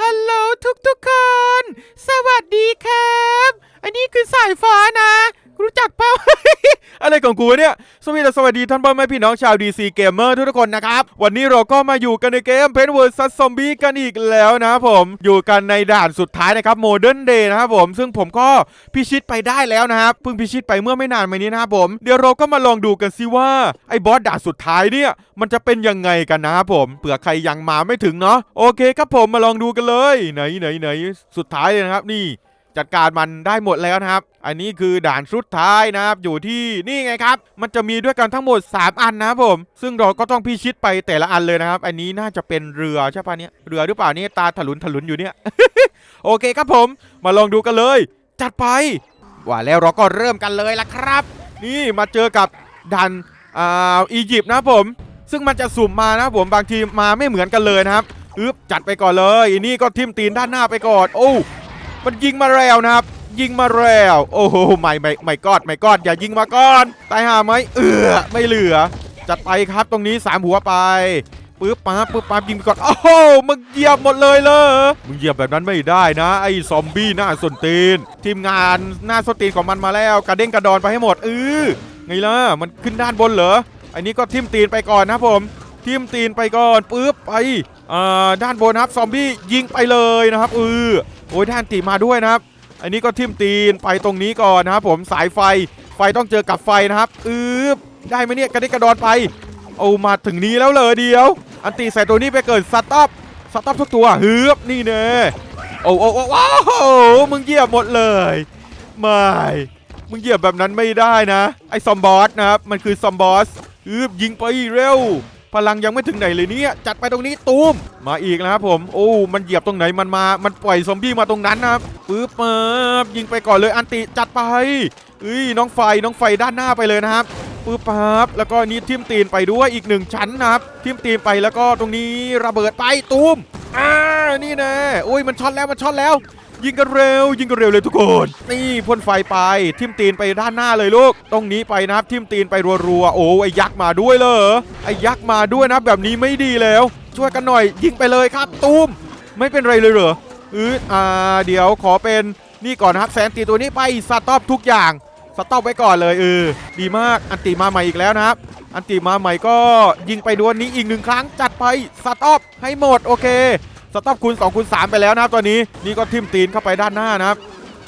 ฮัลโหลทุกทุกๆคน สวัสดีครับ อันนี้คือสายฟ้านะ รู้จักเปล่า อะไรของกูเนี่ย สวัสดีสวัสดีท่านพ่อแม่พี่น้องชาว DC Gamer ทุกคนนะครับ วันนี้เราก็มาอยู่กันในเกม p e n w o r l d ซั z o m b i e กันอีกแล้วนะครับผมอยู่กันในด่านสุดท้ายนะครับ Modern Day นะครับผม ซึ่งผมก็พิชิตไปได้แล้วนะครับเพิ่งพิชิตไปเมื่อไม่นานมานี้นะครับผม เดี๋ยวเราก็มาลองดูกันสิว่าไอ้บอสด่านสุดท้ายเนี่ย มันจะเป็นยังไงกันนะครับผมเผื่อใครยังมาไม่ถึงเนาะโอเคครับผมมาลองดูกันเลยไหนไหนไหนสุดท้ายเลยนะครับนี่ จัดการมันได้หมดแล้วนะครับ อันนี้คือด่านสุดท้ายนะครับ อยู่ที่นี่ไงครับ มันจะมีด้วยกันทั้งหมด 3 อันนะครับผม ซึ่งเราก็ต้องพิชิตไปแต่ละอันเลยนะครับ อันนี้น่าจะเป็นเรือใช่ปะเนี่ย เรือหรือเปล่าเนี่ยตาถลุนถลุนอยู่เนี่ย โอเคครับผม มาลองดูกันเลย จัดไป ว่าแล้วเราก็เริ่มกันเลยละครับ นี่มาเจอกับด่านอ่าอียิปต์นะผม ซึ่งมันจะสุ่มมานะผมบางทีมาไม่เหมือนกันเลยนะครับอึ๊บจัดไปก่อนเลยอันนี้ก็ทิมตีนด้านหน้าไปก่อน โอ้ มันยิงมาแล้วนะครับ ยิงมาแล้ว โอ้โหไม่ไม่ไม่กอดไม่กอดอย่ายิงมาก่อนตายหาไหมเออไม่เหลือจัดไปครับตรงนี้สามหัวไปปึ๊บปั๊บปึ๊บปั๊บยิงไปก่อน โอ้โหมึงเหยียบหมดเลยเลยมึงเหยียบแบบนั้นไม่ได้นะ ไอ้ซอมบี้หน้าสนตีน ทีมงานหน้าสนตีนของมันมาแล้ว กระเด้งกระดอนไปให้หมดเออไงล่ะ มันขึ้นด้านบนเหรอ อันนี้ก็ทิมตีนไปก่อนนะผมทิมตีนไปก่อนปึ๊บไปอ่าด้านบนครับซอมบี้ยิงไปเลยนะครับเออ โอ้ยท่านตีมาด้วยนะครับ อันนี้ก็ทิมตีนไปตรงนี้ก่อนนะครับผมสายไฟไฟต้องเจอกับไฟนะครับอืบได้ไหมเนี่ยกระดิกกระดอนไปเอามาถึงนี้แล้วเลยเดียว อันตีใส่ตัวนี้ไปเกิดสต็อปสต็อปทุกตัวฮึบนี่เน่โอ้โอ้โอ้ว้าวมึงเหยียบหมดเลยไม่มึงเหยียบแบบนั้นไม่ได้นะ ไอ้ซอมบอสนะครับ มันคือซอมบอสฮึบยิงไปเร็ว พลังยังไม่ถึงไหนเลยเนี่ยจัดไปตรงนี้ตูมมาอีกนะครับผมโอ้มันเหยียบตรงไหนมันมา มันปล่อยซอมบี้มาตรงนั้นนะครับปึ๊บปึ๊บยิงไปก่อนเลยอันติจัดไปเอ้ยน้องไฟน้องไฟด้านหน้าไปเลยนะครับปึ๊บปั๊บแล้วก็นี่ทิมตีนไปด้วยอีกหนึ่งชั้นนะครับทิมตีนไปแล้วก็ตรงนี้ระเบิดไปตูมอ่านี่น่โอ้ยมันช็อตแล้วมันช็อตแล้ว ยิงกันเร็ว ยิงกันเร็วเลยทุกคนนี่พ่นไฟไปทิมตีนไปด้านหน้าเลยลูก ตรงนี้ไปนะครับทิมตีนไปรัวๆโอ้ไอ้ยักษ์มาด้วยเลยไอ้ยักษ์มาด้วยนะแบบนี้ไม่ดีแล้ว ช่วยกันหน่อย ยิงไปเลยครับ ตูมไม่เป็นไรเลยเหรออืออ่าเดี๋ยวขอเป็นนี่ก่อนนะครับแสนตีตัวนี้ไปสต็อปทุกอย่างสต็อปไว้ก่อนเลยเออดีมากอันติมาใหม่อีกแล้วนะครับ อันติมาใหม่ก็ยิงไปดวลนี้อีกหนึ่งครั้งจัดไปสต็อปให้หมดโอเค สต็อปคูณ2คูณ3ไปแล้วนะครับตอนนี้นี่ก็ทิมตีนเข้าไปด้านหน้านะครับ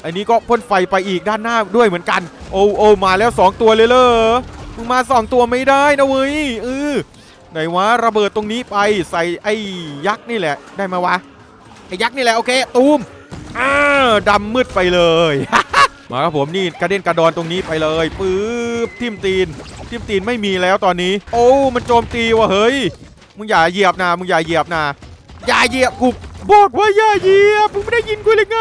อันนี้ก็พ่นไฟไปอีกด้านหน้าด้วยเหมือนกัน โอ้โอ้มาแล้ว 2 ตัวเลยเลยมึงมา 2 ตัวไม่ได้นะเว้ยเออไหนวะระเบิดตรงนี้ไปใส่ไอ้ยักษ์นี่แหละ ได้มาวะไอ้ยักษ์นี่แหละโอเคตูมอ้าดำมืดไปเลยมาครับผมนี่กระเด็นกระดอนตรงนี้ไปเลยปึ๊บทิมตีนทิมตีนไม่มีแล้วตอนนี้ โอ้มันโจมตีว่ะเฮ้ยมึงอย่าเหยียบนะมึงอย่าเหยียบนะ อย่าเหยียบกูบอกว่าอย่าเหยียบมึงไม่ได้ยินกูเลยไง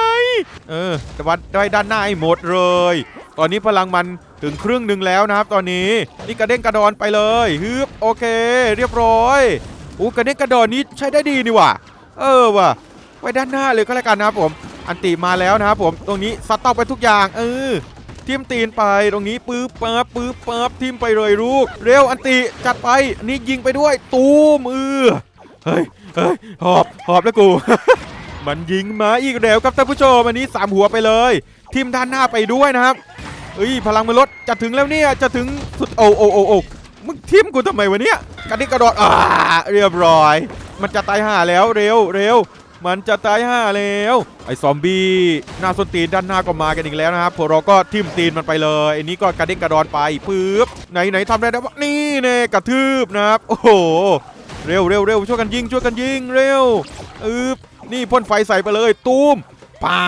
เออแต่ว่าได้ด้านหน้าให้หมดเลย ตอนนี้พลังมันถึงครึ่งหนึ่งแล้วนะครับ ตอนนี้นี่กระเด้งกระดอนไปเลยฮึบโอเค เรียบร้อยอู้กระเด้งกระดอนนี้ใช้ได้ดีนี่ว่ะ เออว่ะไว้ด้านหน้าเลยก็แล้วกันนะครับผม อันติมาแล้วนะครับผมตรงนี้สต็อปไปทุกอย่างเออทิมตีนไปตรงนี้ปื๊บปั๊บปื๊บปั๊บทิมไปเลยลูก เร็วอันติจัดไปนนี้ยิงไปด้วย ตูมเออ เฮ้ยเฮ้ยหอบหอบแล้วกู มันยิงมาอีกแล้วครับท่านผู้ชมอันนี้สามหัวไปเลยทีมด้านหน้าไปด้วยนะครับเอ้ยพลังมันลดจะถึงแล้วเนี่ยจะถึงสุดโอ้โอ้โอ้โอ้มึงทิมกูทำไมวะเนี่ยกระดิกกระโดดอ่าเรียบร้อย มันจะตายห่าแล้วเร็วเร็วมันจะตายห่าแล้วไอ้ซอมบี้หน้าส้นตีนด้านหน้าก็มากันอีกแล้วนะครับพวกเราก็ทิมตีนมันไปเลยอันนี้ก็กระด้งกระดอนไปปึ๊บไหนไหนทำได้แล้ววะนี่เน่กระทืบนะครับโอ้โห เร็วเร็วเร็วช่วยกันยิงช่วยกันยิงเร็วอึบนี่พ่นไฟใส่ไปเลยตูมปา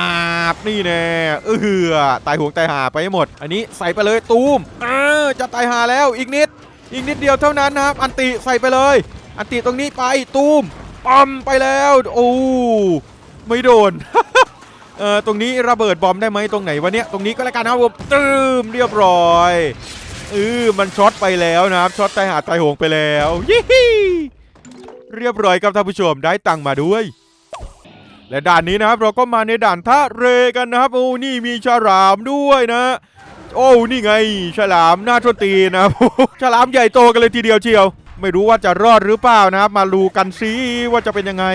บนี่แน่เออตายห่วงตายหาไปให้หมด อันนี้ใส่ไปเลยตูมเออจะตายหาแล้วอีกนิด อีกนิดเดียวเท่านั้นนะครับ อันติใส่ไปเลย อันติตรงนี้ไปตูมปั๊มไปแล้วโอ้ไม่โดนเออตรงนี้ระเบิดบอมได้ไหมตรงไหนวะเนี่ยตรงนี้ก็แล้วกันนะครับผมตืมเรียบร้อยเออมันช็อตไปแล้วนะครับช็อตตายหาตายโหงไปแล้วยี่ เรียบร้อยครับท่านผู้ชมได้ตังมาด้วย และด่านนี้นะครับเราก็มาในด่านท่าเรกันนะครับ โอ้นี่มีฉลามด้วยนะ โอ้นี่ไง ฉลามหน้าทนตีนะครับฉลามใหญ่โตกันเลยทีเดียวเชียว ไม่รู้ว่าจะรอดหรือเปล่านะครับ มาดูกันซิว่าจะเป็นยังไง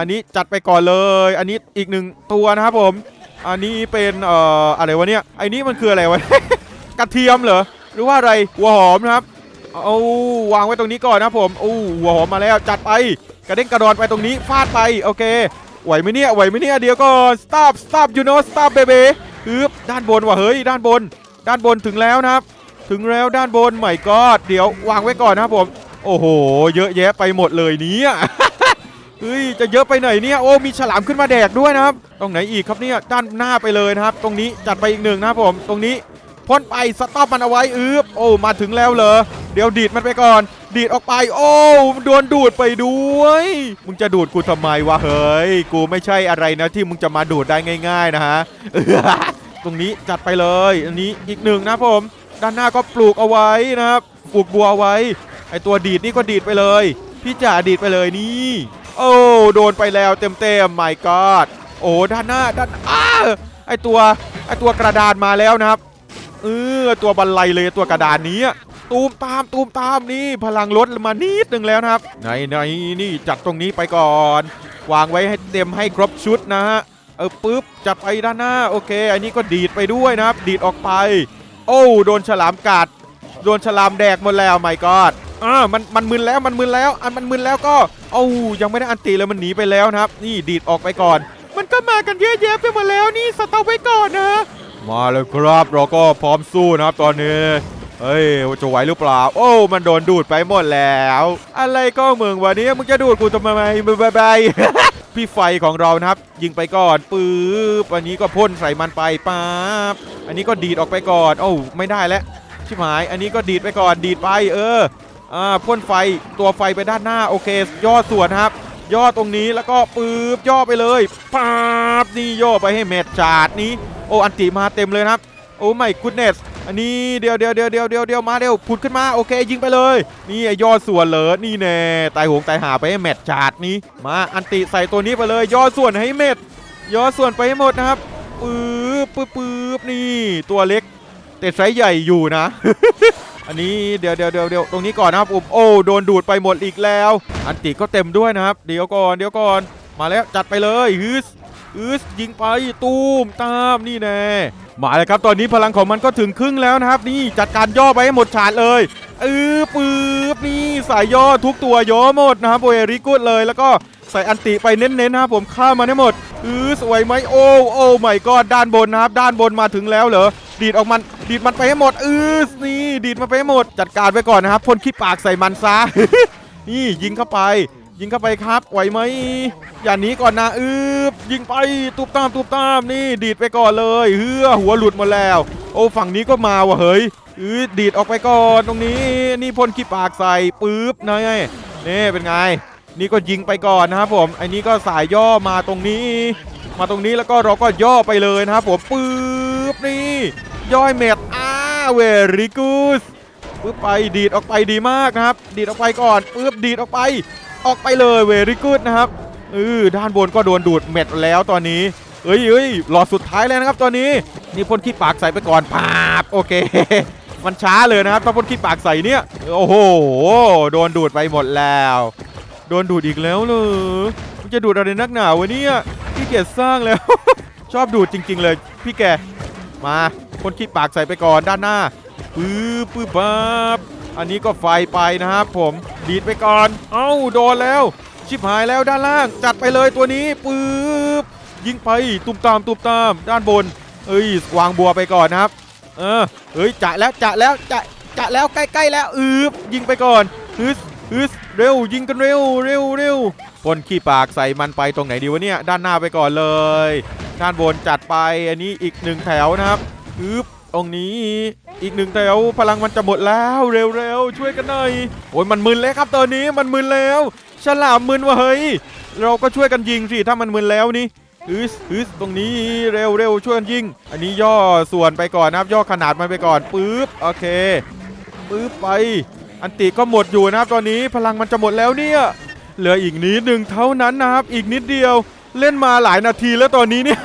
อันนี้จัดไปก่อนเลย อันนี้อีกหนึ่งตัวนะครับผม อันนี้เป็นเอ่ออะไรวะเนี่ยไอ้นี่มันคืออะไรวะกระเทียมเหรอหรือว่าอะไรหัวหอมนะครับ เอาวางไว้ตรงนี้ก่อนนะผมโอ้หัวหอมมาแล้วจัดไปกระเด้งกระดอนไปตรงนี้ฟาดไปโอเคไหวไหมเนี่ยไหวไหมเนี่ยเดี๋ยวก่อน stop stop you know stop baby ฮึบด้านบนว่ะเฮ้ยด้านบน ด้านบนถึงแล้วนะครับ ถึงแล้วด้านบนใหม่ก็เดี๋ยววางไว้ก่อนนะครับผม โอ้โห เยอะแยะไปหมดเลยเนี่ยเฮ้ยจะเยอะไปไหนเนี่ยโอ้มีฉลามขึ้นมาแดกด้วยนะครับตรงไหนอีกครับเนี่ยด้านหน้าไปเลยนะครับ ตรงนี้จัดไปอีกหนึ่งนะครับผม ตรงนี้ พ่นไปสต็อปมันเอาไว้อืบโอ้มาถึงแล้วเหรอเดี๋ยวดีดมันไปก่อน ดีดออกไป โอ้โดนดูดไปด้วย มึงจะดูดกูทำไมวะเฮ้ยกูไม่ใช่อะไรนะที่มึงจะมาดูดได้ง่าย ๆ นะฮะตรงนี้จัดไปเลย อันนี้อีกหนึ่งนะผม ด้านหน้าก็ปลูกเอาไว้นะครับปลูกบัวเอาไว้ ไอตัวดีดนี่ก็ดีดไปเลย พี่จ๋าดีดไปเลยนี่ โอ้โดนไปแล้วเต็มเต็มไม่กอดโอ้ด้านหน้าด้านอ้าไอตัวไอตัวกระดานมาแล้วนะครับ เออตัวบันไลเลยตัวกระดานนี้ตูมตามตูมตามนี่พลังลดมานิดนึงแล้วนะครับไหนไหนนี่จัดตรงนี้ไปก่อน วางไว้ให้เต็มให้ครบชุดนะฮะเออปุ๊บจัดไปด้านหน้าโอเค อันนี้ก็ดีดไปด้วยนะครับ ดีดออกไป โอ้โดนฉลามกัดโดนฉลามแดกหมดแล้วไม่กอดอ่ามันมันมึนแล้วมันมึนแล้วอันมันมึนแล้วก็เอ้ยังไม่ได้อันตีเลยมันหนีไปแล้วนะครับ นี่ดีดออกไปก่อน มันก็มากันเยอะแยะไปหมดแล้วนี่สต็อปไว้ก่อนนะ มาเลยครับเราก็พร้อมสู้นะครับตอนนี้ เฮ้ยจะไหวหรือเปล่า โอ้ มันโดนดูดไปหมดแล้ว อะไรก็มึงวันนี้มึงจะดูดกูทำไมบายบายพี่ไฟของเรานะครับ ยิงไปก่อนปื๊บอันนี้ก็พ่นใส่มันไปป๊าบอันนี้ก็ดีดออกไปก่อนโอ้ไม่ได้แล้วชิบหาย อันนี้ก็ดีดไปก่อนดีดไป เอออ่าพ่นไฟตัวไฟไปด้านหน้าโอเค ย่อส่วนครับ ย่อตรงนี้แล้วก็ปื๊บย่อไปเลยป๊าบนี่ย่อไปให้เม็ดจาดนี้ อ้อันติมาเต็มเลยนะครับโอ้ไม่กูเนสอันนี้เดี๋ยวเดี๋ยวเดี๋ยวเดี๋ยวเดี๋ยวเดียวมาเดี๋ยวผุดขึ้นมาโอเคยิงไปเลย นี่ไอย่อส่วนเหรอนี่แน่ตายหงตายหาไปให้เม็ดจาดนี้มาอันติใส่ตัวนี้ไปเลยย่อส่วนให้เม็ดย่อส่วนไปให้หมดนะครับปื๊บปื๊บปื๊บนี่ตัวเล็กแต่ไซส์ใหญ่อยู่นะ อันนี้เดี๋ยวเดี๋ยวเดี๋ยวเดี๋ยวตรงนี้ก่อนนะครับผมโอ้โดนดูดไปหมดอีกแล้ว อันติก็เต็มด้วยนะครับ เดี๋ยวก่อนเดี๋ยวก่อนมาแล้วจัดไปเลยฮึส ฮึสยิงไปตูมตามนี่แน่มาเลยครับตอนนี้พลังของมันก็ถึงครึ่งแล้วนะครับ นี่จัดการย่อไปให้หมดฉาดเลยเออปื๊บนี่สายย่อทุกตัวย่อหมดนะครับโอเอริกุดเลยแล้วก็ใส่อันติไปเน้นๆนะครับผมฆ่ามันให้หมดอือสวยไหมโอ้โอ้ไม่ก็ด้านบนนะครับ ด้านบนมาถึงแล้วเหรอดีดออกมันดีดมันไปให้หมดอือนี่ดีดมันไปให้หมดจัดการไปก่อนนะครับพ่นขี้ปากใส่มันซะนี่ยิงเข้าไป ยิงเข้าไปครับ ไหวไหมอย่าหนีก่อนนะอืบยิงไปตุบตามตุบตามนี่ดีดไปก่อนเลยเฮือหัวหลุดหมดแล้ว โอ้ฝั่งนี้ก็มาว่ะเฮ้ยอือดีดออกไปก่อนตรงนี้ นี่พ่นขี้ปากใส่ปึ๊บนะไงนี่เป็นไง นี่ก็ยิงไปก่อนนะครับผมไอ้นี่ก็สายย่อมาตรงนี้ มาตรงนี้แล้วก็เราก็ย่อไปเลยนะครับผมปึ๊บนี่ย่อยเม็ดอ้าเวริกูสปึ๊บไปดีดออกไปดีมากนะครับ ดีดออกไปก่อนปึ๊บดีดออกไป ออกไปเลยเวริกูดนะครับเออด้านบนก็โดนดูดเม็ดแล้วตอนนี้เอ้ยเอ้ยหลอดสุดท้ายแล้วนะครับตอนนี้นี่พ่นขี้ปากใส่ไปก่อนปาบโอเค มันช้าเลยนะครับถ้าพ่นขี้ปากใส่เนี่ยโอ้โหโดนดูดไปหมดแล้ว โดนดูดอีกแล้วเลยมันจะดูดอะไรนักหนาวะเนี่ยพี่เกียจสร้างแล้ว ชอบดูดจริง ๆ เลย พี่แกมาพ่นขี้ปากใส่ไปก่อนด้านหน้าปื๊บปื๊บปั๊บอันนี้ก็ไฟไปนะครับผม ดีดไปก่อน เอ้าโดนแล้ว ชิบหายแล้วด้านล่าง จัดไปเลยตัวนี้ปื๊บยิงไปตุมตามตุมตาม ด้านบน เอ้ยวางบัวไปก่อนนะครับ เออเฮ้ยจะแล้วจะแล้วจะจะแล้วใกล้ๆแล้วอืบยิงไปก่อนฮึสฮึสเร็วยิงกันเร็วเร็วเร็วพ่นขี้ปากใส่มันไปตรงไหนดีวะเนี่ยด้านหน้าไปก่อนเลย ด้านบนจัดไปอันนี้อีกหนึ่งแถวนะครับฮึบตรงนี้ อีกหนึ่งแถวพลังมันจะหมดแล้วเร็วๆช่วยกันหน่อยโอ้ยมันมึนแล้วครับตอนนี้มันมึนแล้ว ฉลามมึนวะเฮ้ยเราก็ช่วยกันยิงสิถ้ามันมึนแล้วนี่ฮึสฮึสตรงนี้เร็วเร็วช่วยกันยิง อันนี้ย่อส่วนไปก่อนนะครับย่อขนาดมันไปก่อนปึ๊บโอเคปึ๊บไป อันติก็หมดอยู่นะครับตอนนี้พลังมันจะหมดแล้วเนี่ยเหลืออีกนิดหนึ่งเท่านั้นนะครับ อีกนิดเดียวเล่นมาหลายนาทีแล้วตอนนี้เนี่ย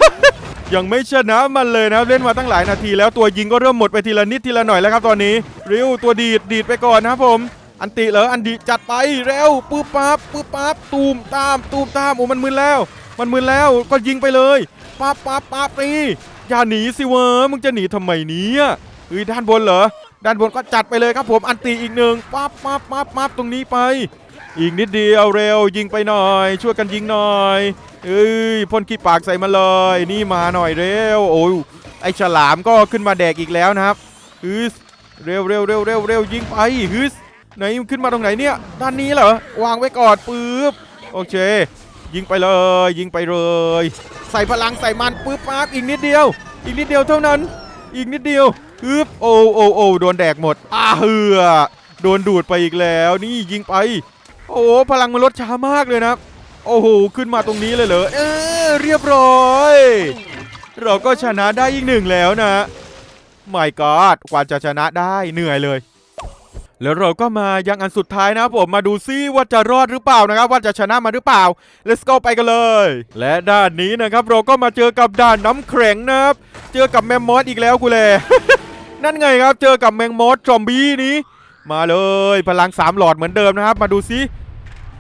ยังไม่ชนะมันเลยนะครับเล่นมาตั้งหลายนาที แล้วตัวยิงก็เริ่มหมดไปทีละนิดทีละหน่อยแล้วครับตอนนี้ ริวตัวดีดดีดไปก่อนนะครับผม อันติเหรออันดีจัดไปเร็วปุ๊บปั๊บปุ๊บปั๊บตูมตามตูมตามโอ้มันมึนแล้ว มันมึนแล้วก็ยิงไปเลยปั๊บปั๊บปั๊บตีอย่าหนีสิเวะมึงจะหนีทำไมเนี้เฮ้ยด้านบนเหรอด้านบนก็จัดไปเลยครับผมอันติอีกหนึ่งปั๊บปั๊บปั๊บปั๊บตรงนี้ไป อีกนิดเดียวเร็วยิงไปหน่อย ช่วยกันยิงหน่อย เอ้ยพ่นขี้ปากใส่มาเลย นี่มาหน่อยเร็ว โอ้ยไอฉลามก็ขึ้นมาแดกอีกแล้วนะครับฮึสเร็วเร็วเร็วเร็วเร็วยิงไปฮึสไหนขึ้นมาตรงไหนเนี่ย ด้านนี้เหรอ วางไว้ก่อนปึ๊บ โอเค ยิงไปเลย ยิงไปเลย ใส่พลังใส่มันปึ๊บปั๊บอีกนิดเดียว อีกนิดเดียวเท่านั้น อีกนิดเดียวปึ๊บ โอ้โอ้โอ้โดนแดกหมด อ้าเหือโดนดูดไปอีกแล้ว นี่ยิงไป โอ้พลังมันลดช้ามากเลยนะ โอ้โห ขึ้นมาตรงนี้เลยเหรอ เออเรียบร้อย เราก็ชนะได้อีกหนึ่งแล้วนะไม่กอดกว่าจะชนะได้เหนื่อยเลย แล้วเราก็มายังอันสุดท้ายนะผมมาดูซิว่าจะรอดหรือเปล่านะครับ ว่าจะชนะมาหรือเปล่า let's go ไปกันเลย และด้านนี้นะครับ เราก็มาเจอกับด่านน้ำแข็งนะครับ เจอกับแมมมอสอีกแล้วกูเลยนั่นไงครับ เจอกับแมงมอสจอมบี้นี้ มาเลย พลังสามหลอดเหมือนเดิมนะครับ มาดูซิ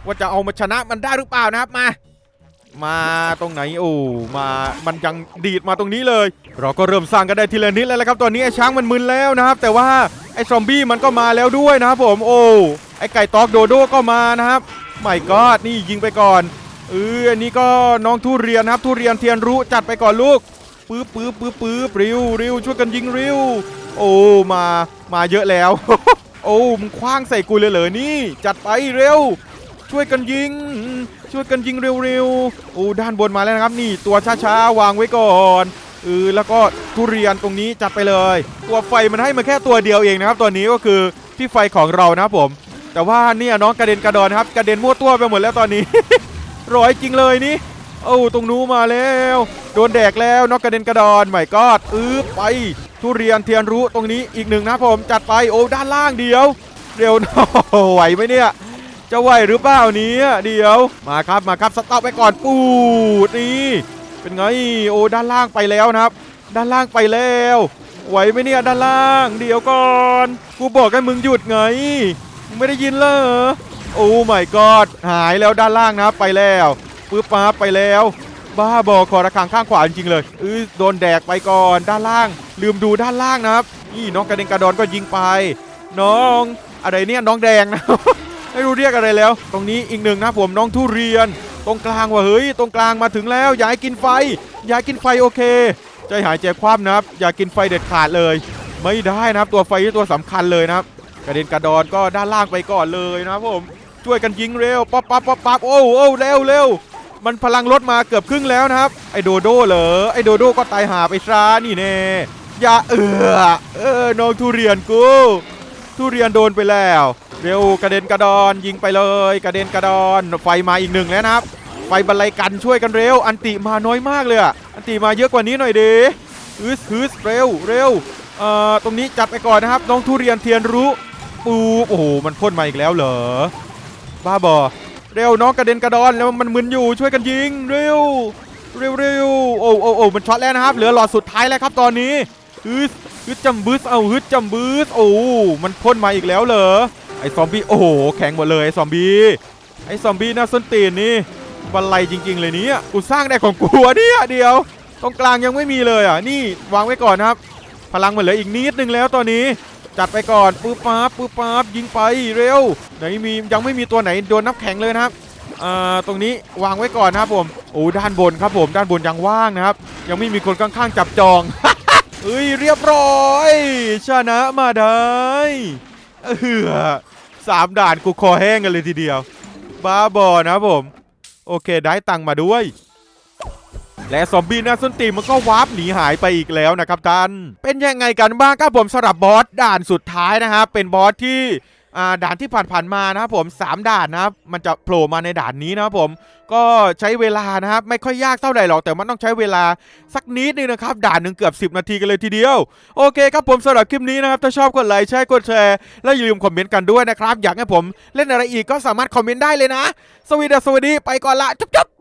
ว่าจะเอามาชนะมันได้หรือเปล่านะครับมา มาตรงไหนโอ้มามันยังดีดมาตรงนี้เลย เราก็เริ่มสร้างกันได้ทีละนิดแล้วละครับตอนนี้ไอ้ช้างมันมึนแล้วนะครับ แต่ว่าไอ้ซอมบี้มันก็มาแล้วด้วยนะครับผมโอ้ไอ้ไก่ตอกโดโดก็มานะครับไม่กอดนี่ยิงไปก่อนเอออันนี้ก็น้องทุเรียนนะครับ ทุเรียนเทียนรู้จัดไปก่อนลูกปื๊บปื๊บปื๊บปื๊บริวริวช่วยกันยิงริวโอ้มามาเยอะแล้ว โอ้มึงคว้างใส่กูเลยเหรอนี่ จัดไปเร็ว ช่วยกันยิง ช่วยกันยิงเร็วๆโอ้ด้านบนมาแล้วนะครับ นี่ตัวช้าๆวางไว้ก่อนเออแล้วก็ทุเรียนตรงนี้จัดไปเลย ตัวไฟมันให้มาแค่ตัวเดียวเองนะครับ ตัวนี้ก็คือพี่ไฟของเรานะครับผม แต่ว่าเนี่ยน้องกระเด็นกระดอนนะครับกระเด็นมั่วตัวไปหมดแล้วตอนนี้ ร้อยจริงเลยนี่โอ้ตรงนู้นมาแล้ว โดนแดกแล้วน้องกระเด็นกระดอนใหม่กอดอือไป ทุเรียนเทียนรู้ตรงนี้อีกหนึ่งนะผมจัดไปโอ้ด้านล่างเดียว เร็วหน่อยไหวไหมเนี่ย จะไหวหรือเปล่านี้เดี๋ยว มาครับมาครับสต็อปไปก่อนปูดนี่เป็นไงโอ้ด้านล่างไปแล้วนะครับ ด้านล่างไปแล้วไหวไหมเนี่ยด้านล่าง เดี๋ยวก่อนกูบอกให้มึงหยุดไงมึงไม่ได้ยินเหรอโอ้ไม่กอดหายแล้วด้านล่างนะครับไปแล้วปื๊บป๊าบไปแล้ว บ้าบอคอระคังข้างขวาจริงเลยเออโดนแดกไปก่อนด้านล่าง ลืมดูด้านล่างนะครับนี่น้องกระเด็นกระดอนก็ยิงไป น้องอะไรเนี่ยน้องแดงนะ ไม่รู้เรียกอะไรแล้ว ตรงนี้อีกหนึ่งนะผมน้องทุเรียน ตรงกลางว่ะเฮ้ยตรงกลางมาถึงแล้วอย่าให้กินไฟ อย่าให้กินไฟโอเคใจหายใจคว่ำนะครับ อย่ากินไฟเด็ดขาดเลย ไม่ได้นะครับตัวไฟที่ตัวสำคัญเลยนะครับกระเด็นกระดอนก็ด้านล่างไปก่อนเลยนะครับผมช่วยกันยิงเร็วป๊อปป๊อปป๊อปป๊อปโอ้โอ้เร็วเร็วมันพลังลดมาเกือบครึ่งแล้วนะครับ ไอโดโดเหรอไอโดโดก็ตายหาไปซะนี่แน่อย่าเอือเออน้องทุเรียนกู ทุเรียนโดนไปแล้ว เร็วกระเด็นกระดอนยิงไปเลย กระเด็นกระดอนไฟมาอีกหนึ่งแล้วนะครับ ไฟบรรลัยกันช่วยกันเร็ว อันติมาน้อยมากเลยอะอันติมาเยอะกว่านี้หน่อยดิฮึสฮึสเร็วเร็วเอ่อตรงนี้จัดไปก่อนนะครับน้องทุเรียนเทียนรู้ปูโอ้โหมันพ่นมาอีกแล้วเหรอบ้าบอเร็วน้องกระเด็นกระดอนแล้วมันมึนอยู่ช่วยกันยิงเร็วเร็วเร็วโอ้โอ้โอ้มันช็อตแล้วนะครับ เหลือหลอดสุดท้ายแล้วครับตอนนี้ฮึสฮึดจำบึสเอาฮึดจำบึสโอ้มันพ่นมาอีกแล้วเหรอ ไอ้ซอมบี้โอ้โหแข็งหมดเลยไอ้ซอมบี้ไอ้ซอมบี้น่าส้นตีนนี่บันไลจริง ๆ เลยเนี่ยกูสร้างได้ของกูเนี่ยเดียวตรงกลางยังไม่มีเลยอะนี่วางไว้ก่อนครับ พลังมันเหลืออีกนิดนึงแล้วตอนนี้จัดไปก่อนปุ๊บปั๊บปุ๊บปั๊บยิงไปเร็วไหนมียังไม่มีตัวไหนโดนน้ำแข็งเลยนะครับอ่าตรงนี้วางไว้ก่อนนะครับผมโอ้ด้านบนครับผมด้านบนยังว่างนะครับ ยังไม่มีคนข้างๆจับจองเอ้ยเรียบร้อย ชนะมาได้ เออสามด่านกูคอแห้งกันเลยทีเดียว บ้าบอนะผม โอเคได้ตังมาด้วย และซอมบี้หน้าส้นตีนมันก็วาร์ปหนีหายไปอีกแล้วนะครับท่าน เป็นยังไงกันบ้างครับผมสำหรับบอสด่านสุดท้ายนะครับเป็นบอสที่ด่านที่ผ่านๆมานะครับผมสามด่านนะครับมันจะโผล่มาในด่านนี้นะครับผม ก็ใช้เวลานะครับ ไม่ค่อยยากเท่าไหร่หรอกแต่มันต้องใช้เวลาสักนิดนึงนะครับ ด่านหนึ่งเกือบ 10 นาทีกันเลยทีเดียว โอเคครับผมสำหรับคลิปนี้นะครับ ถ้าชอบกดไลค์ใช่กดแชร์ และอย่าลืมคอมเมนต์กันด้วยนะครับ อยากให้ผมเล่นอะไรอีกก็สามารถคอมเมนต์ได้เลยนะ สวัสดีสวัสดีไปก่อนละจุ๊บ